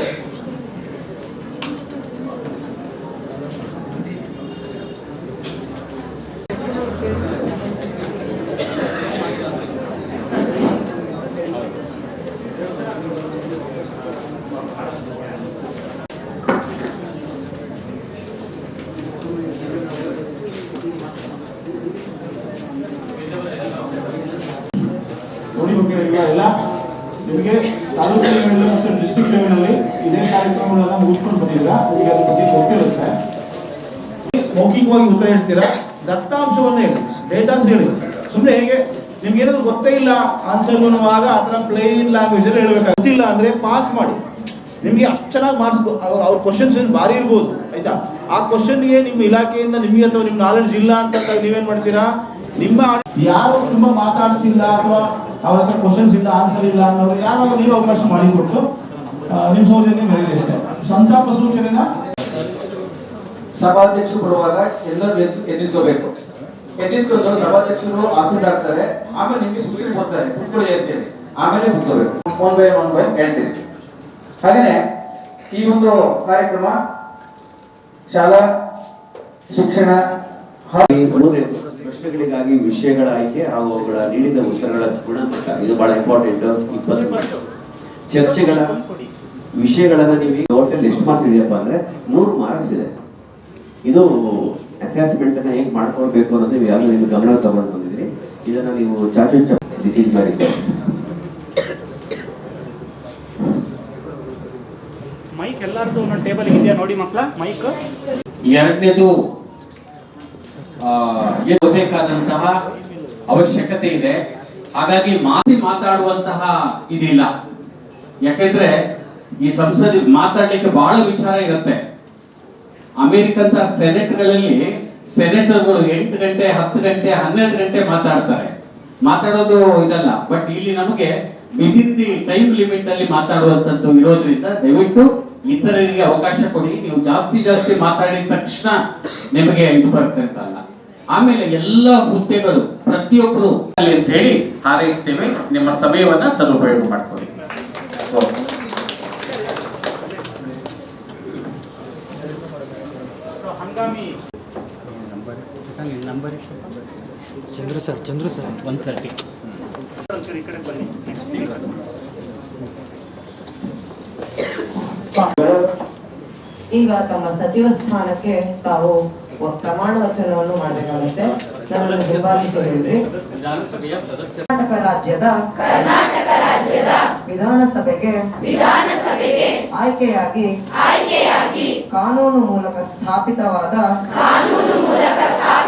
Gracias. ಮೌಖಿಕವಾಗಿ ಉತ್ತರ ಹೇಳ್ತೀರಾ? ದತ್ತಾಂಶವನ್ನು ಹೇಳಿ, ಡೇಟಾಸ್ ಹೇಳಿ. ಸುಮ್ಮನೆ ಹೇಗೆ? ನಿಮ್ಗೆ ಏನಾದ್ರು ಗೊತ್ತೇ ಇಲ್ಲ ಆನ್ಸರ್ ಅನ್ನುವಾಗ ಆ ಥರ ಪ್ಲೇನ್ ಲ್ಯಾಂಗ್ವೇಜ್ ಅಲ್ಲಿ ಹೇಳ್ಬೇಕು ಗೊತ್ತಿಲ್ಲ ಅಂದ್ರೆ ಪಾಸ್ ಮಾಡಿ. ನಿಮಗೆ ಅಷ್ಟು ಚೆನ್ನಾಗಿ ಮಾರ್ಕ್ಸ್ ಅವ್ರ ಅವ್ರ ಕ್ವಶನ್ಸ್ ಭಾರಿ ಇರ್ಬೋದು, ಆಯ್ತಾ? ಆ ಕ್ವಶನ್ಗೆ ನಿಮ್ಮ ಇಲಾಖೆಯಿಂದ ನಿಮಗೆ ಅಥವಾ ನಿಮ್ಮ ನಾಲೆಡ್ಜ್ ಇಲ್ಲ ಅಂತ ನೀವೇನ್ ಮಾಡ್ತೀರಾ? ನಿಮ್ಮ ಯಾರು ತುಂಬ ಮಾತಾಡ್ತಿಲ್ಲ ಅಥವಾ ಅವ್ರ ಹತ್ರ ಕ್ವಶನ್ಸ್ ಇಲ್ಲ ಆನ್ಸರ್ ಇಲ್ಲ ಅನ್ನೋರು ಯಾರಾದ್ರೂ ನೀವು ಅವಕಾಶ ಮಾಡಿಕೊಟ್ಟು ನಿಮ್ಮ ಅಷ್ಟೇ. ಸಂತಾಪ ಸೂಚನೆನ ಸಭಾಧ್ಯಕ್ಷರು ಬರುವಾಗ ಎಲ್ಲರೂ ಎದ್ದು ಎದ್ದಿತ್ಕೋಬೇಕು ಎದ್ದಿತ್ಕೊಂಡು ಸಭಾಧ್ಯಕ್ಷರು ಆಸೀನ್ ಆಗ್ತಾರೆ. ಆಮೇಲೆ ನಿಮ್ಗೆ ಸೂಚನೆ ಕೊಡ್ತಾರೆ, ಕುತ್ಕೊಳ್ಳಿ ಅಂತೇಳಿ. ಆಮೇಲೆ ಕುತ್ಕೋಬೇಕು. ಒನ್ ಬೈ ಒನ್ ಬೈ ಹೇಳ್ತೀನಿ. ಹಾಗೇನೆ, ಈ ಒಂದು ಕಾರ್ಯಕ್ರಮ ಶಾಲಾ, ಶಿಕ್ಷಣ ಪ್ರಶ್ನೆಗಳಿಗಾಗಿ ವಿಷಯಗಳ ಆಯ್ಕೆ ಹಾಗೂ ಅವುಗಳ ನೀಡಿದ ಉತ್ತರಗಳ ಗುಣಮಟ್ಟ, ಇದು ಬಹಳ ಇಂಪಾರ್ಟೆಂಟ್ ಇಪ್ಪತ್ತು ಚರ್ಚೆಗಳ ವಿಷಯಗಳನ್ನ ನೀವು ಟೋಟಲ್ ಎಷ್ಟು ಮಾರ್ಕ್ಸ್ ಇದೆಯಪ್ಪ ಅಂದ್ರೆ ಮೂರು ಮಾರ್ಕ್ಸ್ ಇದೆ. ಇದು ಅಸೆಸ್ಮೆಂಟ್ ಅನ್ನ ಹೇಗೆ ಮಾಡ್ಕೊಳ್ಬೇಕು ಅನ್ನೋದು ನೀವು ಯಾರು ಇದು ಗಮನ ತಗೊಂಡು ಬಂದಿದ್ರಿ ಇದನ್ನ ನೀವು charge disease this is my request mike ಎಲ್ಲರದು ಒಂದೊಂದು ಟೇಬಲ್ ಇದೆಯಾ ನೋಡಿ ಮಕ್ಕಳ ಮೈಕ್? ಎರಡನೇದು ಬೇಕಾದಂತಹ ಅವಶ್ಯಕತೆ ಇದೆ. ಹಾಗಾಗಿ ಮಾತಿ ಮಾತಾಡುವಂತಹ ಇದಿಲ್ಲ. ಯಾಕೆಂದ್ರೆ ಈ ಸಂಸದ ಮಾತಾಡ್ಲಿಕ್ಕೆ ಬಹಳ ವಿಚಾರ ಇರುತ್ತೆ. ಅಮೆರಿಕಂತ ಸೆನೆಟ್ಗಳಲ್ಲಿ ಸೆನೆಟರ್ಗಳು ಎಂಟು ಗಂಟೆ, ಹತ್ತು ಗಂಟೆ, ಹನ್ನೆರಡು ಗಂಟೆ ಮಾತಾಡ್ತಾರೆ. ಮಾತಾಡೋದು ಇದಲ್ಲ. ಬಟ್ ಇಲ್ಲಿ ನಮಗೆ ವಿದಿನ್ ದಿ ಟೈಮ್ ಲಿಮಿಟ್ ಅಲ್ಲಿ ಮಾತಾಡುವಂತದ್ದು ಇರೋದ್ರಿಂದ ದಯವಿಟ್ಟು ಇತರರಿಗೆ ಅವಕಾಶ ಕೊಡಿ. ನೀವು ಜಾಸ್ತಿ ಜಾಸ್ತಿ ಮಾತಾಡಿದ ತಕ್ಷಣ ನಿಮಗೆ ಇದು ಬರ್ತಾ ಇರ್ತಲ್ಲ ಆಮೇಲೆ ಎಲ್ಲ ಹುದ್ದೆಗಳು ಪ್ರತಿಯೊಬ್ಬರು ಅಲ್ಲಿ ಅಂತ ಹೇಳಿ ಹಾರೈಸ್ತೇವೆ. ನಿಮ್ಮ ಸಮಯವನ್ನ ಸದುಪಯೋಗ ಮಾಡ್ಕೊಳ್ಳಿ. Chandru sir Chandra sir. One thirty ಒಂಚೂರು ಈ ಕಡೆ ಬನ್ನಿ ನೆಕ್ಸ್ಟ್ ಈಗ ತಮ್ಮ ಸಚಿವ ಸ್ಥಾನಕ್ಕೆ ತಾವು ಪ್ರಮಾಣ ವಚನವನ್ನು ಮಾಡಬೇಕಾಗುತ್ತೆ. ನನ್ನನ್ನು ಹಿಂಬಾಲಿಸಿಕೊಳ್ಳಿ ವಿಧಾನಸಭೆಯ ಸದಸ್ಯ ಕರ್ನಾಟಕ ರಾಜ್ಯದ ವಿಧಾನಸಭೆಗೆ ಆಯ್ಕೆಯಾಗಿ ಆಯ್ಕೆಯಾಗಿ ಕಾನೂನು ಮೂಲಕ ಸ್ಥಾಪಿತವಾದ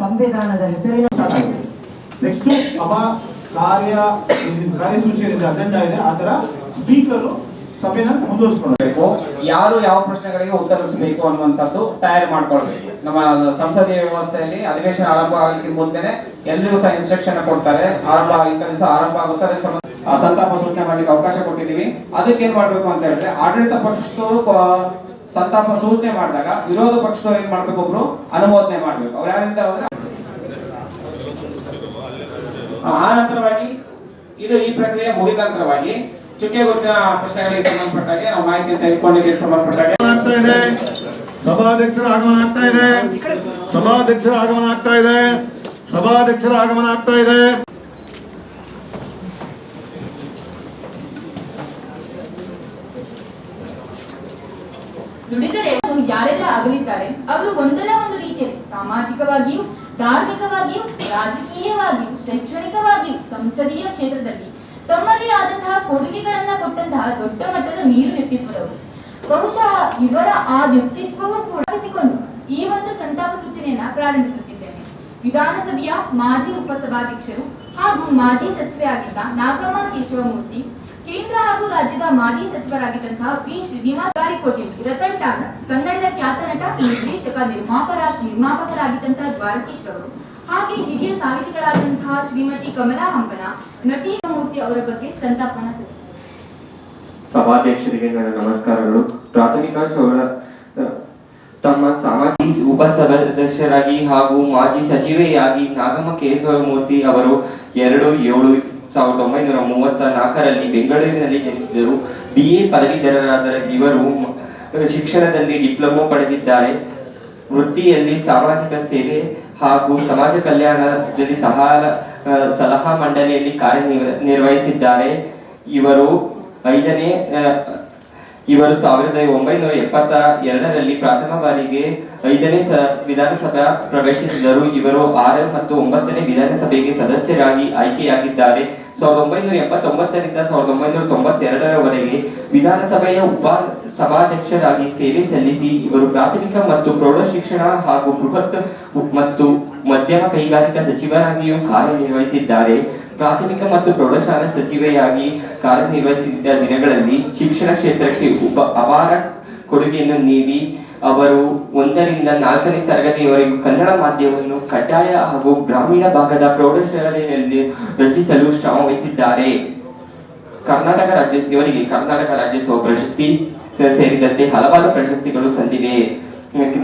ಸಂವಿಧಾನದ ಹೆಸರಿನ ನೆಕ್ಸ್ಟ್ ಸಭಾ ಕಾರ್ಯ ಕಾರ್ಯಸೂಚಿಯಲ್ಲಿ ಕಾರ್ಯಸೂಚಿ ಏನಿದೆ ಅಜೆಂಡಾ ಇದೆ. ಆ ತರ ಸ್ಪೀಕರು ಸಭೆನ ಮುಂದುವರಿಸ್ಕೊಳ್ಬೇಕು. ಯಾರು ಯಾವ ಪ್ರಶ್ನೆಗಳಿಗೆ ಉತ್ತರಿಸಬೇಕು ಅನ್ನುವಂಥದ್ದು ತಯಾರಿ ಮಾಡ್ಕೊಳ್ಬೇಕು. ನಮ್ಮ ಸಂಸದೀಯ ವ್ಯವಸ್ಥೆಯಲ್ಲಿ ಅಧಿವೇಶನ ಆರಂಭ ಆಗಲಿಕ್ಕೆ ಮುಂದೆನೆ ಎಲ್ಲರಿಗೂ ಸಹ ಇನ್ಸ್ಟ್ರಕ್ಷನ್ ಕೊಡ್ತಾರೆ. ಆರಂಭ ಇಂಥ ದಿವಸ ಆರಂಭ ಆಗುತ್ತೆ ಅದಕ್ಕೆ ಸಂಬಂಧ ಸಂತಾಪ ಸೂಚನೆ ಮಾಡ್ಲಿಕ್ಕೆ ಅವಕಾಶ ಕೊಟ್ಟಿದ್ದೀವಿ. ಅದಕ್ಕೆ ಏನ್ ಮಾಡ್ಬೇಕು ಅಂತ ಹೇಳಿದ್ರೆ ಆಡಳಿತ ಪಕ್ಷದವರು ಸಂತಾಪ ಸೂಚನೆ ಮಾಡಿದಾಗ ವಿರೋಧ ಪಕ್ಷದವ್ರು ಏನ್ ಮಾಡ್ಬೇಕು ಒಬ್ರು? ಅನುಮೋದನೆ ಮಾಡ್ಬೇಕು. ಅವ್ರ ಯಾರಿಂದ ಹೋದ್ರೆ? ಆ ನಂತರವಾಗಿ ಇದು ಈ ಪ್ರಕ್ರಿಯೆ ಮುಗಿದ ನಂತರವಾಗಿ ಚುಕ್ಕೆ ಗುರುತಿನ ಪ್ರಶ್ನೆಗಳಿಗೆ ಸಂಬಂಧಪಟ್ಟಾಗೆ ನಾವು ಮಾಹಿತಿ ತೆಗೆದುಕೊಂಡಿಗೆ ಸಂಬಂಧಪಟ್ಟಾಗೆ. ಸಭಾಧ್ಯಕ್ಷರ ಆಗಮನ ಆಗ್ತಾ ಇದೆ. ಸಭಾಧ್ಯಕ್ಷರ ಆಗಮನ ಆಗ್ತಾ ಇದೆ. ಸಭಾಧ್ಯಕ್ಷರ ಆಗಮನ ಆಗ್ತಾ ಇದೆ. ವ್ಯಕ್ತಿತ್ವದವರು ಬಹುಶಃ ಇವರ ಆ ವ್ಯಕ್ತಿತ್ವವೂ ಕೂಡ ಈ ಒಂದು ಸಂತಾಪ ಸೂಚನೆಯನ್ನ ಪ್ರಾರಂಭಿಸುತ್ತಿದ್ದೇನೆ. ವಿಧಾನಸಭೆಯ ಮಾಜಿ ಉಪಸಭಾಧ್ಯಕ್ಷರು ಹಾಗೂ ಮಾಜಿ ಸಚಿವೆ ಆಗಿದ್ದ ನಾಗಮ್ಮ ಕೇಶವಮೂರ್ತಿ, ಕೇಂದ್ರ ಹಾಗೂ ರಾಜ್ಯದ ಮಾಜಿ ಸಚಿವರಾಗಿದ್ದಂತಹ ಪಿ ಶ್ರೀನಿವಾಸ್ ಕಾರಿಕೋಗಿ ರತನ್ ಟಾಗರ್ ಕನ್ನಡದ ಖ್ಯಾತ ನಟ, ನಿರ್ದೇಶಕ, ನಿರ್ಮಾಪರ, ನಿರ್ಮಾಪಕರಾಗಿದ್ದಂತಹ ದ್ವಾರಕೀಶ್ ಅವರು ಹಾಗೆ ಹಿರಿಯ ಸಾಹಿತಿಗಳಾದಂತಹ ಶ್ರೀಮತಿ ಕಮಲಾ ಹಂಪನ ನಟಿ ಮೂರ್ತಿ ಅವರ ಬಗ್ಗೆ ಸಂತಾಪನ. ಸಭಾಧ್ಯಕ್ಷರಿಗೆ ನನ್ನ ನಮಸ್ಕಾರಗಳು. ಪ್ರಾಥಮಿಕ ಶೋಳ ತಮ್ಮ ಸಾಮಾಜಿಕ ಉಪ ಸಭಾಧ್ಯಕ್ಷರಾಗಿ ಹಾಗೂ ಮಾಜಿ ಸಚಿವೆಯಾಗಿ ನಾಗಮ್ಮ ಕೇಶವಮೂರ್ತಿ ಅವರು ಎರಡು ಏಳು ಸಾವಿರದ ಒಂಬೈನೂರ ಮೂವತ್ತ ನಾಲ್ಕರಲ್ಲಿ ಬೆಂಗಳೂರಿನಲ್ಲಿ ಜನಿಸಿದರು. ಬಿ ಎ ಪದವೀಧರರಾದ ಇವರು ಶಿಕ್ಷಣದಲ್ಲಿ ಡಿಪ್ಲೊಮೊ ಪಡೆದಿದ್ದಾರೆ. ವೃತ್ತಿಯಲ್ಲಿ ಸಾಮಾಜಿಕ ಸೇವೆ ಹಾಗೂ ಸಮಾಜ ಕಲ್ಯಾಣದಲ್ಲಿ ಸಹ ಸಲಹಾ ಮಂಡಳಿಯಲ್ಲಿ ಕಾರ್ಯನಿರ್ವಹಿಸಿದ್ದಾರೆ ನಿರ್ವಹಿಸಿದ್ದಾರೆ. ಇವರು ಐದನೇ ಇವರು ಸಾವಿರದ ಒಂಬೈನೂರ ಎಪ್ಪತ್ತ ಎರಡರಲ್ಲಿ ಪ್ರಥಮ ಬಾರಿಗೆ ಐದನೇ ಸ, ವಿಧಾನಸಭಾ ಪ್ರವೇಶಿಸಿದರು. ಇವರು ಆರು ಮತ್ತು ಒಂಬತ್ತನೇ ವಿಧಾನಸಭೆಗೆ ಸದಸ್ಯರಾಗಿ ಆಯ್ಕೆಯಾಗಿದ್ದಾರೆ. ಸಾವಿರದ ಒಂಬೈನೂರ ಎಪ್ಪತ್ತೊಂಬತ್ತರಿಂದ ಸಾವಿರದ ಒಂಬೈನೂರ ತೊಂಬತ್ತೆರಡರವರೆಗೆ ವಿಧಾನಸಭೆಯ ಉಪ ಸಭಾಧ್ಯಕ್ಷರಾಗಿ ಸೇವೆ ಸಲ್ಲಿಸಿ ಇವರು ಪ್ರಾಥಮಿಕ ಮತ್ತು ಪ್ರೌಢ ಶಿಕ್ಷಣ ಹಾಗೂ ಬೃಹತ್ ಮತ್ತು ಮಧ್ಯಮ ಕೈಗಾರಿಕಾ ಸಚಿವರಾಗಿಯೂ ಕಾರ್ಯನಿರ್ವಹಿಸಿದ್ದಾರೆ. ಪ್ರಾಥಮಿಕ ಮತ್ತು ಪ್ರೌಢಶಾಲಾ ಸಚಿವೆಯಾಗಿ ಕಾರ್ಯನಿರ್ವಹಿಸಿದ್ದ ದಿನಗಳಲ್ಲಿ ಶಿಕ್ಷಣ ಕ್ಷೇತ್ರಕ್ಕೆ ಉಪ ಅಪಾರ ಕೊಡುಗೆಯನ್ನು ನೀಡಿ ಅವರು ಒಂದರಿಂದ ನಾಲ್ಕನೇ ತರಗತಿಯವರೆಗೂ ಕನ್ನಡ ಮಾಧ್ಯಮವನ್ನು ಕಡ್ಡಾಯ ಹಾಗೂ ಗ್ರಾಮೀಣ ಭಾಗದ ಪ್ರೌಢಶಾಲೆಯಲ್ಲಿ ರಚಿಸಲು ಶ್ರಮ ವಹಿಸಿದ್ದಾರೆ. ಕರ್ನಾಟಕ ರಾಜ್ಯ ಇವರಿಗೆ ಕರ್ನಾಟಕ ರಾಜ್ಯೋತ್ಸವ ಪ್ರಶಸ್ತಿ ಸೇರಿದಂತೆ ಹಲವಾರು ಪ್ರಶಸ್ತಿಗಳು ಸಂದಿವೆ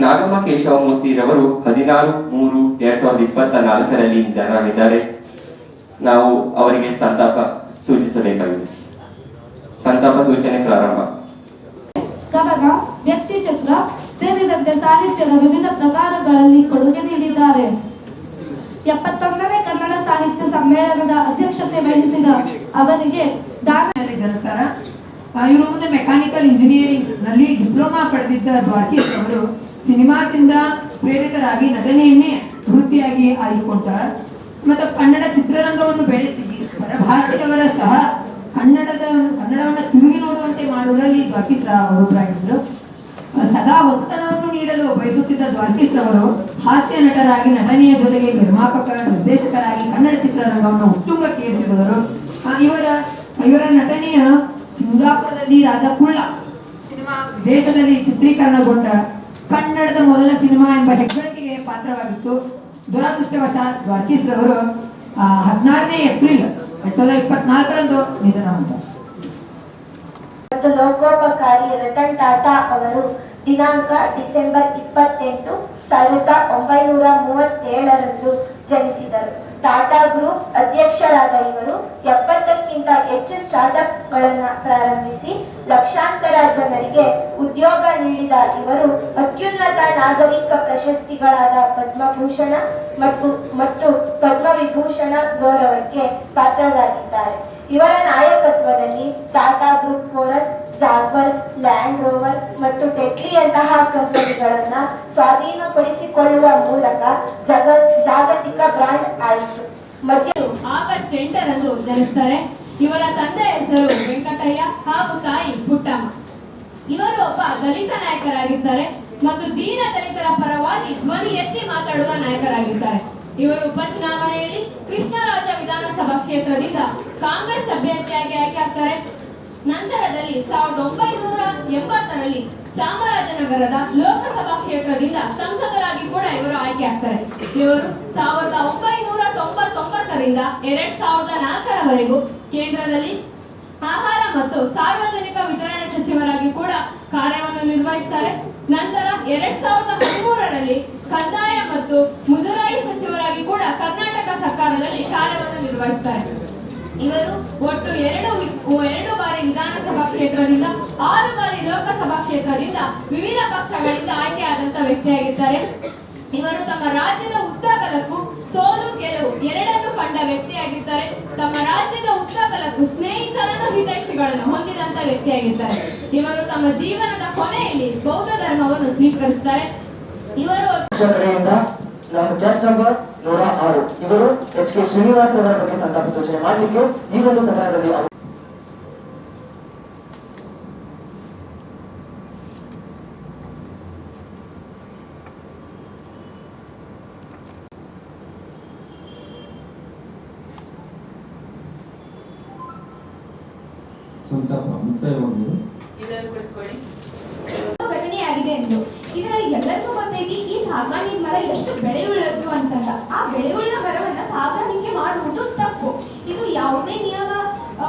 ನಾಗಮ್ಮ ಕೇಶವಮೂರ್ತಿರವರು ಹದಿನಾರು ಮೂರು ಎರಡ್ ಸಾವಿರದ ಇಪ್ಪತ್ತ ನಾಲ್ಕರಲ್ಲಿ ನಿಧನರಾಗಿದ್ದಾರೆ ನಾವು ಅವರಿಗೆ ಸಂತಾಪ ಸೂಚಿಸಬೇಕಾಗಿದೆ. ಸಂತಾಪ ಸೂಚನೆ ಪ್ರಾರಂಭ. ಕವನ ವ್ಯಕ್ತಿಚಿತ್ರ ಸೇರಿದಂತೆ ಸಾಹಿತ್ಯದ ವಿವಿಧ ಪ್ರಕಾರಗಳಲ್ಲಿ ಕೊಡುಗೆ ನೀಡಿದ್ದಾರೆ. ಎಪ್ಪತ್ತೊಂದನೇ ಕನ್ನಡ ಸಾಹಿತ್ಯ ಸಮ್ಮೇಳನದ ಅಧ್ಯಕ್ಷತೆ ವಹಿಸಿದ ಅವರಿಗೆ ನಮಸ್ಕಾರ. ಇವರು ಮುಂದೆ ಮೆಕ್ಯಾನಿಕಲ್ ಇಂಜಿನಿಯರಿಂಗ್ನಲ್ಲಿ ಡಿಪ್ಲೊಮಾ ಪಡೆದಿದ್ದ ದ್ವಾರಕೀಶ್ ಅವರು ಸಿನಿಮಾದಿಂದ ಪ್ರೇರಿತರಾಗಿ ನಟನೆಯನ್ನೇ ವೃತ್ತಿಯಾಗಿ ಆಯ್ದುಕೊಂಡ ಮತ್ತು ಕನ್ನಡ ಚಿತ್ರರಂಗವನ್ನು ಬೆಳೆಸಿ ಪರಭಾಷೆಯವರ ಸಹ ಕನ್ನಡದ, ಕನ್ನಡವನ್ನು ತಿರುಗಿ ನೋಡುವಂತೆ ಮಾಡುವುದರಲ್ಲಿ ದ್ವಾರಕೀಶ್ ರಾವ್ ಒಬ್ಬರಾಗಿದ್ದರು ಸದಾ ಹೊಸತನವನ್ನು ನೀಡಲು ಬಯಸುತ್ತಿದ್ದ ದ್ವಾರಕೀಶ್ ರವರು ಹಾಸ್ಯ ನಟರಾಗಿ ನಟನೆಯ ಜೊತೆಗೆ ನಿರ್ಮಾಪಕ, ನಿರ್ದೇಶಕರಾಗಿ ಕನ್ನಡ ಚಿತ್ರರಂಗವನ್ನು ಉತ್ತುಂಗಕ್ಕೆ ಏರಿಸಿದವರು ಇವರ ಇವರ ನಟನೆಯ ಸಿಂಗಾಪುರದಲ್ಲಿ ರಾಜಕುಳ್ಳ ಸಿನಿಮಾ ದೇಶದಲ್ಲಿ ಚಿತ್ರೀಕರಣಗೊಂಡ ಕನ್ನಡದ ಮೊದಲ ಸಿನಿಮಾ ಎಂಬ ಹೆಗ್ಗಳಿಕೆಗೆ ಪಾತ್ರವಾಗಿತ್ತು. ದುರಾದೃಷ್ಟವಶಾತ್ ದ್ವಾರಕೀಶ್ ರವರು ಹದಿನಾರನೇ ಏಪ್ರಿಲ್ ಎರಡ್ ಸಾವಿರದ ಇಪ್ಪತ್ನಾಲ್ಕರಂದು ನಿಧನ ಹೊಂದರು ಮತ್ತು ಲೋಕೋಪಕಾರಿ ರತನ್ ಟಾಟಾ ಅವರು ದಿನಾಂಕ ಡಿಸೆಂಬರ್ ಇಪ್ಪತ್ತೆಂಟು ಸಾವಿರದ ಒಂಬೈನೂರ ಮೂವತ್ತೇಳರಂದು ಜನಿಸಿದರು. ಟಾಟಾ ಗ್ರೂಪ್ ಅಧ್ಯಕ್ಷರಾದ ಇವರು ಎಪ್ಪತ್ತಕ್ಕಿಂತ ಹೆಚ್ಚು ಸ್ಟಾರ್ಟ್ಅಪ್ ಗಳನ್ನ ಪ್ರಾರಂಭಿಸಿ ಲಕ್ಷಾಂತರ ಜನರಿಗೆ ಉದ್ಯೋಗ ನೀಡಿದ ಇವರು ಅತ್ಯುನ್ನತ ನಾಗರಿಕ ಪ್ರಶಸ್ತಿಗಳಾದ ಪದ್ಮಭೂಷಣ ಮತ್ತು ಮತ್ತು ಪದ್ಮವಿಭೂಷಣ ಗೌರವಕ್ಕೆ ಪಾತ್ರರಾಗಿದ್ದಾರೆ. ಇವರ ನಾಯಕತ್ವದಲ್ಲಿ Tata group Corus Jaguar Land Rover ಮತ್ತು ಟೆಟ್ಲಿಯಂತಹ ಕಂಪನಿಗಳನ್ನ ಸ್ವಾಧೀನಪಡಿಸಿಕೊಳ್ಳುವ ಮೂಲಕ ಜಗ, ಜಾಗತಿಕ ಬ್ರಾಂಡ್ ಆಯಿತು. ಮತ್ತೆ ಆಗಸ್ಟ್ ಎಂಟರಂದು ಜನಿಸ್ತಾರೆ ಇವರ ತಂದೆ ಹೆಸರು ವೆಂಕಟಯ್ಯ ಹಾಗೂ ತಾಯಿ ಪುಟ್ಟಮ್ಮ. ಇವರು ಒಬ್ಬ ದಲಿತ ನಾಯಕರಾಗಿದ್ದಾರೆ ಮತ್ತು ದೀನ ದಲಿತರ ಪರವಾಗಿ ಧ್ವನಿ ಎತ್ತಿ ಮಾತಾಡುವ ನಾಯಕರಾಗಿದ್ದಾರೆ. ಇವರು ಉಪಚುನಾವಣೆಯಲ್ಲಿ ಕೃಷ್ಣರಾಜ ವಿಧಾನಸಭಾ ಕ್ಷೇತ್ರದಿಂದ ಕಾಂಗ್ರೆಸ್ ಅಭ್ಯರ್ಥಿಯಾಗಿ ಆಯ್ಕೆ ಆಗ್ತಾರೆ. ನಂತರದಲ್ಲಿ ಸಾವಿರದ ಒಂಬೈನೂರ ಎಂಬತ್ತರಲ್ಲಿ ಚಾಮರಾಜನಗರದ ಲೋಕಸಭಾ ಕ್ಷೇತ್ರದಿಂದ ಸಂಸದರಾಗಿ ಕೂಡ ಇವರು ಆಯ್ಕೆ ಆಗ್ತಾರೆ. ಇವರು ಸಾವಿರದ ಒಂಬೈನೂರ ತೊಂಬತ್ತೊಂಬತ್ತರಿಂದ ಎರಡ್ ಸಾವಿರದ ನಾಲ್ಕರವರೆಗೂ ಕೇಂದ್ರದಲ್ಲಿ ಆಹಾರ ಮತ್ತು ಸಾರ್ವಜನಿಕ ವಿತರಣೆ ಸಚಿವರಾಗಿ ಕೂಡ ಕಾರ್ಯವನ್ನು ನಿರ್ವಹಿಸ್ತಾರೆ. ನಂತರ ಎರಡ್ ಸಾವಿರದ ಹದಿಮೂರರಲ್ಲಿ ಕಂದಾಯ ಮತ್ತು ಮುಜರಾಯಿ ಸಚಿವರಾಗಿ ಕೂಡ ಕರ್ನಾಟಕ ಸರ್ಕಾರದಲ್ಲಿ ಕಾರ್ಯವನ್ನು ನಿರ್ವಹಿಸ್ತಾರೆ. ಇವರು ಒಟ್ಟು ಎರಡು ಎರಡು ಬಾರಿ ವಿಧಾನಸಭಾ ಕ್ಷೇತ್ರದಿಂದ, ಆರು ಬಾರಿ ಲೋಕಸಭಾ ಕ್ಷೇತ್ರದಿಂದ ವಿವಿಧ ಪಕ್ಷಗಳಿಂದ ಆಯ್ಕೆಯಾದಂತ ವ್ಯಕ್ತಿಯಾಗಿದ್ದಾರೆ. ಇವರು ತಮ್ಮ ರಾಜ್ಯದ ಉದ್ದಗಲಕ್ಕೂ ಸೋಲು ಗೆಲುವು ಎರಡನ್ನು ಕಂಡ ವ್ಯಕ್ತಿಯಾಗಿದ್ದಾರೆ. ತಮ್ಮ ರಾಜ್ಯದ ಉದ್ದಗಲಕ್ಕೂ ಸ್ನೇಹಿತರನ್ನು ಹಿತೈಷಿಗಳನ್ನು ಹೊಂದಿದಂತ ವ್ಯಕ್ತಿಯಾಗಿದ್ದಾರೆ. ಇವರು ತಮ್ಮ ಜೀವನದ ಕೊನೆಯಲ್ಲಿ ಬೌದ್ಧ ಧರ್ಮವನ್ನು ಸ್ವೀಕರಿಸ್ತಾರೆ. ಇವರು ನಮ್ಮ ಜಸ್ಟ್ ನಂಬರ್ ನೂರ ಆರು. ಇವರು ಎಚ್ ಕೆ ಶ್ರೀನಿವಾಸ್ ಅವರ ಬಗ್ಗೆ ಸಂತಾಪ ಸೂಚನೆ ಮಾಡಲಿಕ್ಕೆ ಈ ಒಂದು ಸದನದಲ್ಲಿ ಅವರು ಸಂತಾಪ ಮುಕ್ತಾಯವಾಗುವುದು ಎಲ್ಲರೂ ಕುಳಿತುಕೊಳ್ಳಿ ಘಟನೆಯಾಗಿದೆ ಎಂದು ಇದರಲ್ಲಿ ಎಲ್ಲರಿಗೂ ಗೊತ್ತೈತಿ ಈ ಸಾಗಾಣಿಕೆ ಮರ ಎಷ್ಟು ಬೆಳೆಯುಳ್ಳದ್ದು ಅಂತಂದ ಆ ಬೆಳೆಯುಳ್ಳ ಮರವನ್ನ ಸಾಗಾಣಿಕೆ ಮಾಡುವುದು ತಪ್ಪು ಇದು ಯಾವುದೇ ನಿಯಮ ಆ,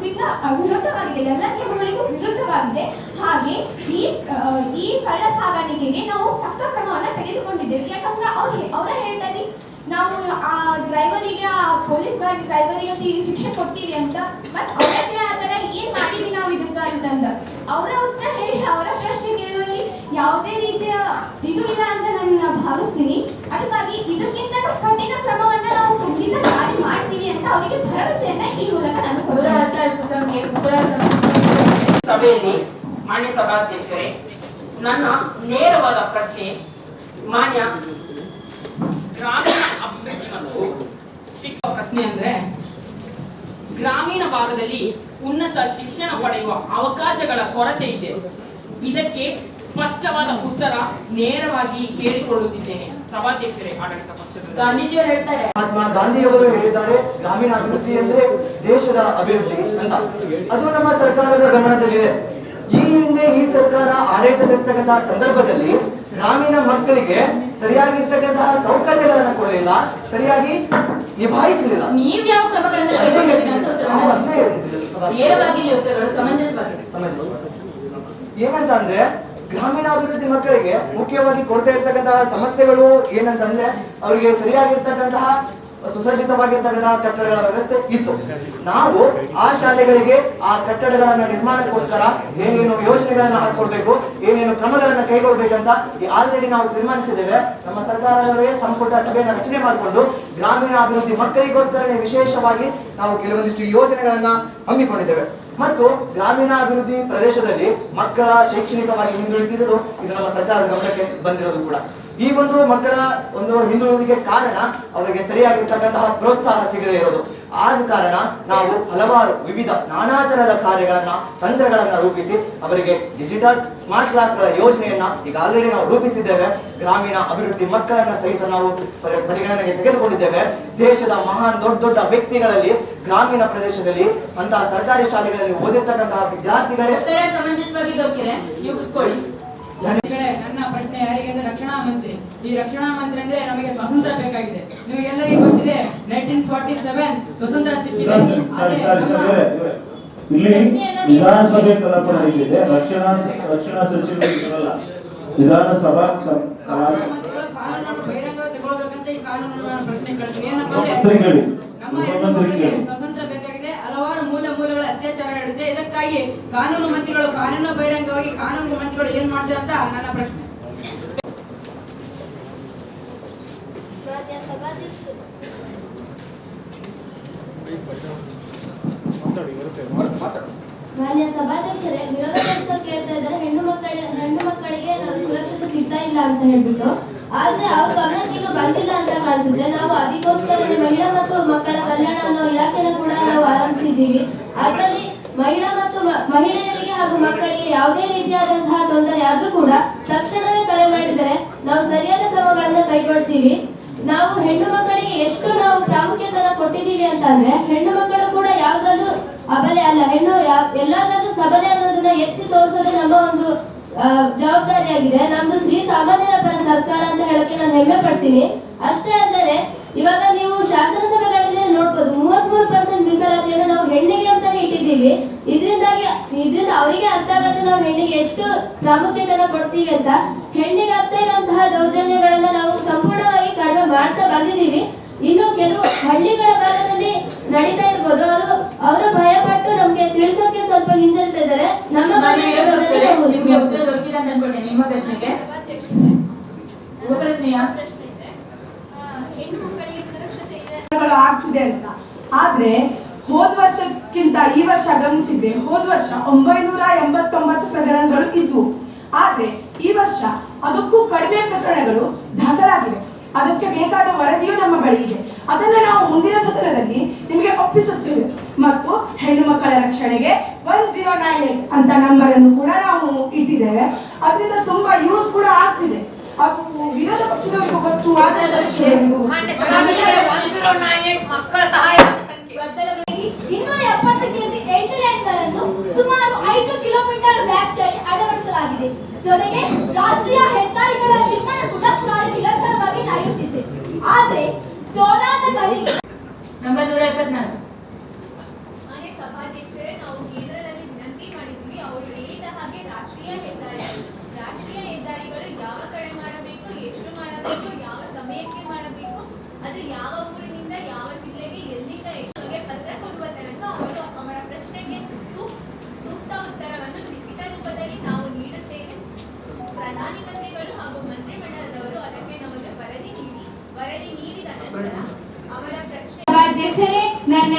ದಿಂದ ವಿರುದ್ಧವಾಗಿದೆ ಎಲ್ಲ ನಿಯಮಗಳಿಗೂ ವಿರುದ್ಧವಾಗಿದೆ ಹಾಗೆ ಈ ಆ, ಈ ಕಳ್ಳ ಸಾಗಾಣಿಕೆಗೆ ನಾವು ತಕ್ಕ ಕ್ರಮವನ್ನ ತೆಗೆದುಕೊಂಡಿದ್ದೇವೆ ಯಾಕಂದ್ರೆ ಅವ್ರು ಅವರ ಹೇಳ್ತಾರೆ ನಾವು ಆ ಡ್ರೈವರಿಗೆ ಆ ಪೊಲೀಸ್ ಗಾಡಿ ಡ್ರೈವರಿಗೆ ಅಂತ ಈ ಶಿಕ್ಷೆ ಕೊಟ್ಟಿವಿ ಅಂತ ಮತ್ತೆ ಅವ್ರ ಆ ಥರ ಏನ್ ಮಾಡಿವಿ ನಾವು ಇದಕ್ಕ ಅಂತಂದ ಅವರ ಉತ್ತರ ಹೇಳಿ ಅವರ ಪ್ರಶ್ನೆ ಕೇಳುವಲ್ಲಿ ಯಾವುದೇ ರೀತಿಯ ಇದು ಇಲ್ಲ ಅಂತ ನಾನು ಭಾವಿಸ್ತೀನಿ ಅದಕ್ಕಾಗಿ ಇದಕ್ಕಿಂತ ಕಠಿಣ ಕ್ರಮವನ್ನ ನಾವು ಖಂಡಿತ ಜಾರಿ ಮಾಡ್ತೀವಿ ಅಂತ ಅವರಿಗೆ ಭರವಸೆಯನ್ನ ಈ ಮೂಲಕ ನಾನು ಸಭೆಯಲ್ಲಿ ಮಾನ್ಯ ಸಭಾಧ್ಯಕ್ಷರೇ, ನನ್ನ ನೇರವಾದ ಪ್ರಶ್ನೆ ಮಾನ್ಯ ಗ್ರಾಮೀಣ ಅಭಿವೃದ್ಧಿ ಮತ್ತು ಶಿಕ್ಷಣ ಪ್ರಶ್ನೆ ಅಂದ್ರೆ, ಗ್ರಾಮೀಣ ಭಾಗದಲ್ಲಿ ಉನ್ನತ ಶಿಕ್ಷಣ ಪಡೆಯುವ ಅವಕಾಶಗಳ ಕೊರತೆ ಇದೆ. ಇದಕ್ಕೆ ಸ್ಪಷ್ಟವಾದ ಉತ್ತರ ನೇರವಾಗಿ ಕೇಳಿಕೊಳ್ಳುತ್ತಿದ್ದೇನೆ. ಸಭಾಧ್ಯಕ್ಷರೇ ಆಡಳಿತ ಪಕ್ಷದ ಗಾಂಧೀಜಿಯವರು ಹೇಳ್ತಾರೆ. ಮಹಾತ್ಮ ಗಾಂಧಿಯವರು ಹೇಳಿದ್ದಾರೆ ಗ್ರಾಮೀಣ ಅಭಿವೃದ್ಧಿ ಅಂದ್ರೆ ದೇಶದ ಅಭಿವೃದ್ಧಿ ಅಂತ. ಅದು ನಮ್ಮ ಸರ್ಕಾರದ ಗಮನದಲ್ಲಿದೆ. ಈ ಹಿಂದೆ ಈ ಸರ್ಕಾರ ಆಡಳಿತ ನಡೆಸ್ತಕ್ಕಂತಹ ಸಂದರ್ಭದಲ್ಲಿ ಗ್ರಾಮೀಣ ಮಕ್ಕಳಿಗೆ ಸರಿಯಾಗಿರ್ತಕ್ಕಂತಹ ಸೌಕರ್ಯಗಳನ್ನ ಕೊಡಲಿಲ್ಲ ಸರಿಯಾಗಿ ನಿಭಾಯಿಸಲಿಲ್ಲ. ನೀವ್ ಯಾವ ಕ್ರಮಗಳನ್ನು ಕೈಗೊಂಡಿದ್ದೀರಿ ಅಂತ ಉತ್ತರ ನೇರವಾಗಿ ಉತ್ತರಗಳು. ಏನಂತ ಅಂದ್ರೆ ಗ್ರಾಮೀಣಾಭಿವೃದ್ಧಿ ಮಕ್ಕಳಿಗೆ ಮುಖ್ಯವಾಗಿ ಕೊರತೆ ಇರ್ತಕ್ಕಂತಹ ಸಮಸ್ಯೆಗಳು ಏನಂತಂದ್ರೆ ಅವರಿಗೆ ಸರಿಯಾಗಿರ್ತಕ್ಕಂತಹ, ಸುಸಜ್ಜಿತವಾಗಿರ್ತಕ್ಕಂತಹ ಕಟ್ಟಡಗಳ ವ್ಯವಸ್ಥೆ ಇತ್ತು. ನಾವು ಆ ಶಾಲೆಗಳಿಗೆ ಆ ಕಟ್ಟಡಗಳನ್ನ ನಿರ್ಮಾಣಕ್ಕೋಸ್ಕರ ಏನೇನು ಯೋಜನೆಗಳನ್ನ ಹಾಕೊಳ್ಬೇಕು, ಏನೇನು ಕ್ರಮಗಳನ್ನ ಕೈಗೊಳ್ಬೇಕಂತ ಆಲ್ರೆಡಿ ನಾವು ತೀರ್ಮಾನಿಸಿದ್ದೇವೆ. ನಮ್ಮ ಸರ್ಕಾರವೇ ಸಂಪುಟ ಸಭೆಯನ್ನ ರಚನೆ ಮಾಡಿಕೊಂಡು ಗ್ರಾಮೀಣಾಭಿವೃದ್ಧಿ ಅಭಿವೃದ್ಧಿ ಮಕ್ಕಳಿಗೋಸ್ಕರ ವಿಶೇಷವಾಗಿ ನಾವು ಕೆಲವೊಂದಿಷ್ಟು ಯೋಜನೆಗಳನ್ನ ಹಮ್ಮಿಕೊಂಡಿದ್ದೇವೆ. ಮತ್ತು ಗ್ರಾಮೀಣಾಭಿವೃದ್ಧಿ ಪ್ರದೇಶದಲ್ಲಿ ಮಕ್ಕಳ ಶೈಕ್ಷಣಿಕವಾಗಿ ಹಿಂದುಳಿತಿರೋದು ಇದು ನಮ್ಮ ಸರ್ಕಾರದ ಗಮನಕ್ಕೆ ಬಂದಿರೋದು ಕೂಡ. ಈ ಒಂದು ಮಕ್ಕಳ ಒಂದು ಹಿಂದುಳಿದಿಗೆ ಕಾರಣ ಅವರಿಗೆ ಸರಿಯಾಗಿರ್ತಕ್ಕಂತಹ ಪ್ರೋತ್ಸಾಹ ಸಿಗದೇ ಇರೋದು. ಆದ ಕಾರಣ ನಾವು ಹಲವಾರು ವಿವಿಧ ನಾನಾ ತರಹದ ಕಾರ್ಯಗಳನ್ನ, ತಂತ್ರಗಳನ್ನ ರೂಪಿಸಿ ಅವರಿಗೆ ಡಿಜಿಟಲ್ ಸ್ಮಾರ್ಟ್ ಕ್ಲಾಸ್ಗಳ ಯೋಜನೆಯನ್ನ ಈಗ ಆಲ್ರೆಡಿ ನಾವು ರೂಪಿಸಿದ್ದೇವೆ. ಗ್ರಾಮೀಣ ಅಭಿವೃದ್ಧಿ ಮಕ್ಕಳನ್ನ ಸಹಿತ ನಾವು ಪರಿ- ಪರಿಗಣನೆಗೆ ತೆಗೆದುಕೊಂಡಿದ್ದೇವೆ. ದೇಶದ ಮಹಾನ್ ದೊಡ್ಡ ದೊಡ್ಡ ವ್ಯಕ್ತಿಗಳಲ್ಲಿ, ಗ್ರಾಮೀಣ ಪ್ರದೇಶದಲ್ಲಿ, ಅಂತಹ ಸರ್ಕಾರಿ ಶಾಲೆಗಳಲ್ಲಿ ಓದಿರ್ತಕ್ಕಂತಹ ವಿದ್ಯಾರ್ಥಿಗಳೇ ಮಂತ್ರಿ. ಈ ರಕ್ಷಣಾ ಮಂತ್ರಿ ಅಂದ್ರೆ ನಮಗೆ ಸ್ವಾತಂತ್ರ್ಯ ಬೇಕಾಗಿದೆ. ನಿಮಗೆಲ್ಲರಿಗೂ ಗೊತ್ತಿದೆ ನೈನ್ಟೀನ್ ಫಾರ್ಟಿ ಸೆವೆನ್ ಸ್ವತಂತ್ರ ಸಿಕ್ಕಿದೆ. ಇಲ್ಲಿ ವಿಧಾನಸಭೆ ಕಲಾಪ ನಡೀತಿದೆ. ರಕ್ಷಣಾ ರಕ್ಷಣಾ ಸಚಿವರು ಇರಲ್ಲ ವಿಧಾನಸಭಾ ಸ- ಕಲಾಪ ಕಾನೂನನ್ನು ಬಹಿರಂಗವಾಗಿ ತಗೊಳ್ಬೇಕಂತ ಈ ಕಾನೂನನ್ನು ಪ್ರಶ್ನೆ ಕೇಳ್ತೀನಿ. ಏನಪ್ಪಾ ಅಂದ್ರೆ ಮಂತ್ರಿ ಕೇಳಿ. ನಮ್ಮ ಮಂತ್ರಿ ಹೆಣ್ಣುಮಕ್ಕಳಿಗೆ ಸ್ವಾತಂತ್ರ್ಯ ಬೇಕಾಗಿದೆ. ಹಲವಾರು ಮೂಲ ಮೂಲಗಳ ಅತ್ಯಾಚಾರ ನಡೆದಿದೆ. ಇದಕ್ಕಾಗಿ ಕಾನೂನು ಮಂತ್ರಿಗಳು ಕಾನೂನು ಬಹಿರಂಗವಾಗಿ ಕಾನೂನು ಮಂತ್ರಿಗಳು ಏನ್ ಮಾಡ್ತಾರೆ ಅಂತ ನನ್ನ ಪ್ರಶ್ನೆ. ಮಾನ್ಯ ಸಭಾಧ್ಯಕ್ಷರೇ ವಿರೋಧ ಪಕ್ಷ ಕೇಳ್ತಾ ಇದ್ದಾರೆ. ಹೆಣ್ಣು ಮಕ್ಕಳ ಹೆಣ್ಣು ಮಕ್ಕಳಿಗೆ ನಾವು ಸುರಕ್ಷತೆ ಸಿಗ್ತಾ ಇಲ್ಲ ಅಂತ ಹೇಳ್ಬಿಟ್ಟು. ಆದ್ರೆ ಅವ್ರ ಗಮನಕ್ಕೆ ಬಂದಿಲ್ಲ ಅಂತ ಕಾಣಿಸುತ್ತೆ. ನಾವು ಅದಕ್ಕೋಸ್ಕರ ಮಹಿಳಾ ಮತ್ತು ಮಕ್ಕಳ ಕಲ್ಯಾಣ ಅನ್ನೋ ಇಲಾಖೆನ ಕೂಡ ನಾವು ಆರಂಭಿಸಿದ್ದೀವಿ. ಅದರಲ್ಲಿ ಮಹಿಳಾ ಮತ್ತು ಮಹಿಳೆಯರಿಗೆ ಹಾಗೂ ಮಕ್ಕಳಿಗೆ ಯಾವುದೇ ರೀತಿಯಾದಂತಹ ತೊಂದರೆ ಆದ್ರೂ ಕೂಡ ತಕ್ಷಣವೇ ಕರೆ ಮಾಡಿದರೆ ನಾವು ಸರಿಯಾದ ಕ್ರಮಗಳನ್ನು ಕೈಗೊಳ್ತೀವಿ. ನಾವು ಹೆಣ್ಣು ಮಕ್ಕಳಿಗೆ ಎಷ್ಟು ನಾವು ಪ್ರಾಮುಖ್ಯತೆನ ಕೊಟ್ಟಿದ್ದೀವಿ ಅಂತಂದ್ರೆ, ಹೆಣ್ಣು ಮಕ್ಕಳು ಕೂಡ ಯಾವ್ದ್ರಲ್ಲೂ ಅಬಲೆ ಅಲ್ಲ. ಹೆಣ್ಣು ಎಲ್ಲಾದ್ರಲ್ಲೂ ಸಬಲೆ ಅನ್ನೋದನ್ನ ಎತ್ತಿ ತೋರಿಸೋದೇ ನಮ್ಮ ಒಂದು ಜವಾಬ್ದಾರಿಯಾಗಿದೆ. ನಮ್ದು ಶ್ರೀ ಸಾಮಾನ್ಯರ ಪರ ಸರ್ಕಾರ ಅಂತ ಹೇಳಕ್ಕೆ ನಾನು ಹೆಮ್ಮೆ ಪಡ್ತೀನಿ. ಅಷ್ಟೇ ಅಲ್ಲದೆ, ಇವಾಗ ನೀವು ಶಾಸನಸಭೆಗಳಲ್ಲಿ ನೋಡ್ಬೋದು, ಮೂವತ್ಮೂರು ಪರ್ಸೆಂಟ್ ಮೀಸಲಾತಿಯನ್ನು ನಾವು ಹೆಣ್ಣಿಗೆ ಅಂತಾನೆ ಇಟ್ಟಿದ್ದೀವಿ. ಇದರಿಂದಾಗಿ, ಇದರಿಂದ ಅವರಿಗೆ ಅರ್ಥ ಆಗತ್ತೆ ನಾವು ಹೆಣ್ಣಿಗೆ ಎಷ್ಟು ಪ್ರಾಮುಖ್ಯತೆನ ಕೊಡ್ತೀವಿ ಅಂತ. ಹೆಣ್ಣಿಗೆ ಆಗ್ತಾ ಇರುವಂತಹ ದೌರ್ಜನ್ಯಗಳನ್ನ ನಾವು ಸಂಪೂರ್ಣವಾಗಿ ಮಾಡ್ತಾ ಬಂದಿದ್ದೀವಿ ಇನ್ನು ಕೆಲವು ಹಳ್ಳಿಗಳ ಭಾಗದಲ್ಲಿ ನಡೀತಾ ಇರ್ಬೋದು. ಅದು ಅವರು ಭಯಪಟ್ಟು ನಮ್ಗೆ ತಿಳಿಸೋಕೆ ಸ್ವಲ್ಪ ಹಿಂಜರಿತಾ ಇದ್ದಾರೆ. ನಮ್ಮ ನಿಮ್ಮ ಪ್ರಶ್ನೆಗೆ. ಆಗ್ತಿದೆ ಅಂತ. ಆದ್ರೆ ಹೋದ ವರ್ಷಕ್ಕಿಂತ ಈ ವರ್ಷ ಗಮನಿಸಿದ್ರೆ ಹೋದ ವರ್ಷ ಒಂಬೈನೂರ ಎಂಬತ್ತೊಂಬತ್ತು ಪ್ರಕರಣಗಳು ಇದ್ವು. ಆದ್ರೆ ಈ ವರ್ಷ ಅದಕ್ಕೂ ಕಡಿಮೆ ಪ್ರಕರಣಗಳು ದಾಖಲಾಗಿವೆ. ಅದಕ್ಕೆ ಬೇಕಾದ ವರದಿಯು ನಮ್ಮ ಬಳಿ ಇದೆ. ಅದನ್ನ ನಾವು ಮುಂದಿನ ಸದನದಲ್ಲಿ ನಿಮಗೆ ಒಪ್ಪಿಸುತ್ತೇವೆ. ಮತ್ತು ಹೆಣ್ಣು ಮಕ್ಕಳ ರಕ್ಷಣೆಗೆ ಒನ್ ಜೀರೋ ನೈನ್ ಏಟ್ ಅಂತ ನಂಬರ್ ಅನ್ನು ಕೂಡ ನಾವು ಇಟ್ಟಿದ್ದೇವೆ. ಅದರಿಂದ ತುಂಬಾ ಯೂಸ್ ಕೂಡ ಆಗ್ತಿದೆ. ಅದು ವಿರೋಧ ಪಕ್ಷದವರಿಗೂ ಗೊತ್ತು ಮಕ್ಕಳ ಪಕ್ಷದವರಿಗೂ ನಂಬರ್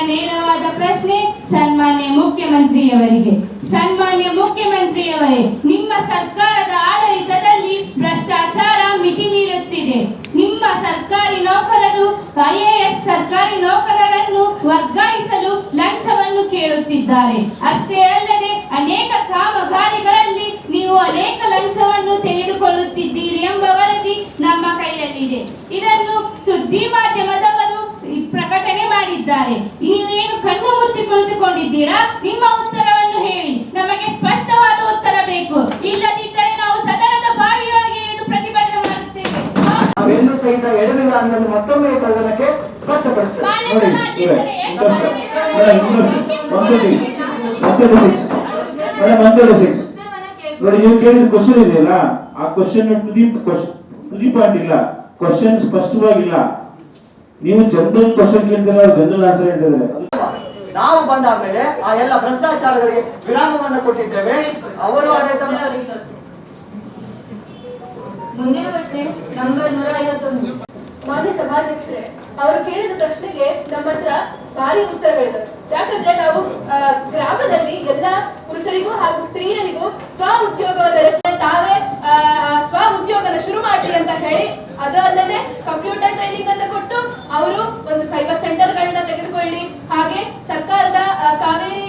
ನೇರವಾದ ಪ್ರಶ್ನೆ, ಸನ್ಮಾನ್ಯ ಮುಖ್ಯಮಂತ್ರಿಯವರಿಗೆ. ಸನ್ಮಾನ್ಯ ಮುಖ್ಯಮಂತ್ರಿಯವರೇ, ನಿಮ್ಮ ಸರ್ಕಾರದ ಆಡಳಿತದಲ್ಲಿ ಭ್ರಷ್ಟಾಚಾರ ಮಿತಿ ಮೀರುತ್ತಿದೆ. ನಿಮ್ಮ ಸರ್ಕಾರಿ ನೌಕರರು ಐಎಎಸ್ ಸರ್ಕಾರಿ ನೌಕರರನ್ನು ವರ್ಗಾಯಿಸಲು ಲಂಚವನ್ನು ಕೇಳುತ್ತಿದ್ದಾರೆ. ಅಷ್ಟೇ ಅಲ್ಲದೆ, ಅನೇಕ ಕಾಮಗಾರಿಗಳಲ್ಲಿ ನೀವು ಅನೇಕ ಲಂಚವನ್ನು ತೆಗೆದುಕೊಳ್ಳುತ್ತಿದ್ದೀರಿ ಎಂಬ ವರದಿ ನಮ್ಮ ಕೈಯಲ್ಲಿದೆ. ಇದನ್ನು ಸುದ್ದಿ ಮಾಧ್ಯಮದವರು ಮಾಡಿದ್ದಾರೆ ನೀವೇನು ಕಣ್ಣು ಮುಚ್ಚಿ ಕುಳಿತುಕೊಂಡಿದ್ದೀರಾ? ನಿಮ್ಮ ಉತ್ತರವನ್ನು ಹೇಳಿ. ನಮಗೆ ಸ್ಪಷ್ಟವಾದ ಉತ್ತರ ಬೇಕು. ಇಲ್ಲದಿದ್ದರೆ ನಾವು ಸದನದ ಬಾವಿಯೊಳಗೆ ಇಳಿದು ಪ್ರತಿಭಟನೆ ಮಾಡುತ್ತೇವೆ. ನಾವೇನು ಸಹಿತ ಎಡವಿಲ್ಲ ಅನ್ನೋದು ಮತ್ತೊಮ್ಮೆ ಸದನಕ್ಕೆ ಸ್ಪಷ್ಟಪಡಿಸ್ತಾರೆ ನೋಡಿ, ನೀವು ಕೇಳಿದ ಕ್ವಶನ್ ಇದೆಯಲ್ಲ ಆ question to the to the point ಇಲ್ಲ. ಕ್ವಶನ್ ಸ್ಪಷ್ಟವಾಗಿಲ್ಲ. ನೀವು ಜನರಲ್ ಕ್ವಶನ್ ಕೇಳ್ತೀರ ಜನರಲ್ ಆನ್ಸರ್ ಹೇಳ್ತಿದ್ದಾರೆ ನಾವು ಬಂದಾದ್ಮೇಲೆ ಆ ಎಲ್ಲ ಭ್ರಷ್ಟಾಚಾರಗಳಿಗೆ ವಿರಾಮವನ್ನು ಕೊಟ್ಟಿದ್ದೇವೆ. ಅವರು ಆಡಳಿತ ಮುಂದಿನ ಪ್ರಶ್ನೆ ನಂಬರ್ ನೂರ ಐವತ್ತೊಂದು. ಮಾನ್ಯ ಸಭಾಧ್ಯಕ್ಷರೇ ಅವರು ಕೇಳಿದ ಪ್ರಶ್ನೆಗೆ ನಮ್ಮ ಹತ್ರ ಭಾರಿ ಹೇಳಿದರು ಯಾಕಂದ್ರೆ ನಾವು ಆ, ಗ್ರಾಮದಲ್ಲಿ ಎಲ್ಲ ಪುರುಷರಿಗೂ ಹಾಗೂ ಸ್ತ್ರೀಯರಿಗೂ ಸ್ವ ಉದ್ಯೋಗವನ್ನು ರಚನೆ ತಾವೇ ಸ್ವ ಉದ್ಯೋಗನ ಶುರು ಮಾಡಿ ಅಂತ ಹೇಳಿ ಅದಲ್ಲದೆ ಕಂಪ್ಯೂಟರ್ ಟ್ರೈನಿಂಗ್ ಅಂತ ಕೊಟ್ಟು ಅವರು ಒಂದು ಸೈಬರ್ ಸೆಂಟರ್ ಗಳನ್ನ ತೆಗೆದುಕೊಳ್ಳಿ. ಹಾಗೆ ಸರ್ಕಾರದ ಕಾವೇರಿ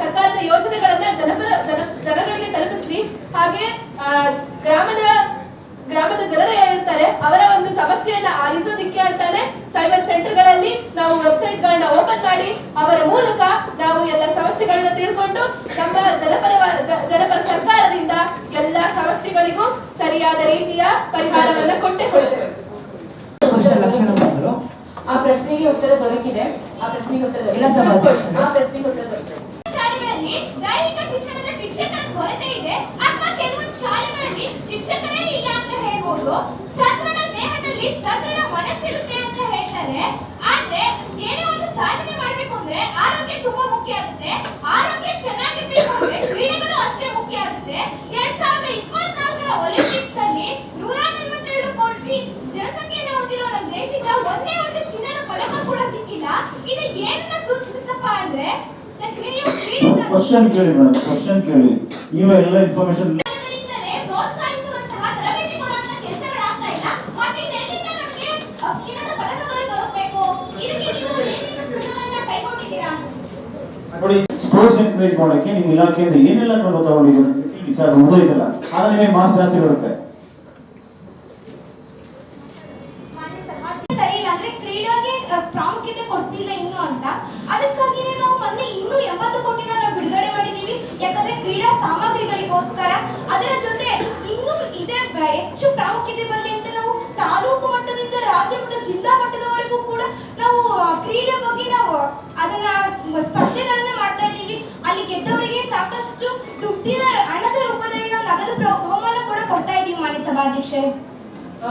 ಸರ್ಕಾರದ ಯೋಜನೆಗಳನ್ನ ಜನಪರ, ಜನ, ಜನಗಳಿಗೆ ತಲುಪಿಸ್ಲಿ. ಹಾಗೆ ಗ್ರಾಮದ ಗ್ರಾಮದ ಜನರು ಏನಿರ್ತಾರೆ ಅವರ ಒಂದು ಸಮಸ್ಯೆಯನ್ನ ಆಲಿಸೋದಿಕ್ಕೆ ಅಂತಾನೆ ಸೈಬರ್ ಸೆಂಟರ್ಗಳಲ್ಲಿ ನಾವು ವೆಬ್ಸೈಟ್ ಗಳನ್ನ ಓಪನ್ ಮಾಡಿ, ಅವರ ಮೂಲಕ ನಾವು ಎಲ್ಲ ಸಮಸ್ಯೆಗಳನ್ನ ತಿಳ್ಕೊಂಡು ನಮ್ಮ ಜನಪರ ಜನಪರ ಸರ್ಕಾರದಿಂದ ಎಲ್ಲ ಸಮಸ್ಯೆಗಳಿಗೂ ಸರಿಯಾದ ರೀತಿಯ ಪರಿಹಾರವನ್ನ ಕೊಟ್ಟೆ ಕೊಡ್ತೇವೆ. ಆ ಪ್ರಶ್ನೆಗೆ ಉತ್ತರ ದೊರಕಿದೆ. ಆ ಪ್ರಶ್ನೆಗೆ ಉತ್ತರ. ಆ ಪ್ರಶ್ನೆಗೆ ಉತ್ತರ ದೊರಕಿದೆ. ಶಾಲೆಗಳಲ್ಲಿ ದೈಹಿಕ ಶಿಕ್ಷಣದ ಶಿಕ್ಷಕರ ಕೊರತೆ ಇದೆ ಅಥವಾ ಕೆಲವೊಂದು ಶಾಲೆಗಳಲ್ಲಿ ಶಿಕ್ಷಕರೇ ಇಲ್ಲ ಅಂತ ಹೇಳ್ಬೋದು? ಸದೃಢ ದೇಹದಲ್ಲಿ ಸದೃಢ ಮನಸ್ಸಿರುತ್ತೆ ಅಂತ ಹೇಳ್ತಾರೆ. ಆದ್ರೆ ಏನೇ ಒಂದು ಸಾಧನೆ ಮಾಡ್ಬೇಕು ಅಂದ್ರೆ ಆರೋಗ್ಯ ತುಂಬಾ ಮುಖ್ಯ ಆಗುತ್ತೆ. ಆರೋಗ್ಯ ಚೆನ್ನಾಗಿರ್ಬೇಕು ಅಂದ್ರೆ ಕ್ರೀಡೆಗಳು ಅಷ್ಟೇ ಮುಖ್ಯ ಆಗುತ್ತೆ ಎರಡ್ ಸಾವಿರದ ಇಪ್ಪತ್ನಾಲ್ಕರ ಒಲಿಂಪಿಕ್ಸ್ನಲ್ಲಿ ನೂರ ನಲವತ್ತೆರಡು ಕೋಟಿ ಜನಸಂಖ್ಯೆಯನ್ನು ಹೊಂದಿರೋ ನಮ್ಮ ದೇಶದಿಂದ ಒಂದೇ ಒಂದು ಚಿನ್ನದ ಪದಕ ಕೂಡ ಸಿಕ್ಕಿಲ್ಲ ಇದು ಏನನ್ನ ಸೂಚಿಸುತ್ತಪ್ಪ ಅಂದ್ರೆ ಕ್ರೀಡೆ ಕ್ರೀಡೆ ಕ್ವಶನ್ ಕೇಳಿ ಮೇಡಮ್ ಕ್ವಶನ್ ಕೇಳಿ. ನೀವೇ ಎಲ್ಲ ಇನ್ಫಾರ್ಮೇಶನ್ ಇಲ್ಲ. ಸ್ಪೋರ್ಟ್ಸ್ ಎನ್ಕರೇಜ್ ಮಾಡೋಕೆ ನಿಮ್ಮ ಇಲಾಖೆಯಿಂದ ಏನೆಲ್ಲ ಕ್ರಮ ತಗೊಂಡಿದ್ದೀರಿ ಸರ್ ಮುಗಿದೋಯ್ತಲ್ಲ. ಆದ್ರೆ ನಿಮಗೆ ಮಾರ್ಕ್ಸ್ ಜಾಸ್ತಿ ಬರುತ್ತೆ ಸರಿ ಇಲ್ಲ ಅಂದ್ರೆ ಕ್ರೀಡೆಗೆ ಅಹ್, ಪ್ರಾಮುಖ್ಯತೆ ಕೊಡ್ತಿಲ್ಲ ಇನ್ನು ಅಂತ ಅದಕ್ಕಾಗಿನೇ ನಾವು ಮೊನ್ನೆ ಇನ್ನೂ ಎಂಬತ್ತು ಕೋಟಿನ ನಾವು ಬಿಡುಗಡೆ ಮಾಡಿದೀವಿ ಯಾಕಂದ್ರೆ ಕ್ರೀಡಾ ಸಾಮಗ್ರಿಗಳಿಗೋಸ್ಕರ ಅದರ ಜೊತೆ ಇನ್ನೂ ಇದೇ ಬ- ಹೆಚ್ಚು ಪ್ರಾಮುಖ್ಯತೆ ಬರಲಿ ಅಂತ ನಾವು ತಾಲೂಕು ಮಟ್ಟದಿಂದ ರಾಜ್ಯ ಮಟ್ಟ, ಜಿಲ್ಲಾ ಮಟ್ಟದವರೆಗೂ ಕೂಡ ನಾವು ಕ್ರೀಡೆ ಬಗ್ಗೆ ನಾವು ಅದನ್ನ ಸ್ಪರ್ಧೆಗಳನ್ನ ಮಾಡ್ತಾ ಇದ್ದೀವಿ. ಅಲ್ಲಿ ಗೆದ್ದವರಿಗೆ ಸಾಕಷ್ಟು ದುಡ್ಡಿನ ಹಣದ ರೂಪದಲ್ಲಿ ನಾವು ನಗದು ಬಹುಮಾನ ಕೂಡ ಕೊಡ್ತಾ ಇದ್ದೀವಿ ಮಾನ್ಯ ಸಭಾಧ್ಯಕ್ಷರೇ.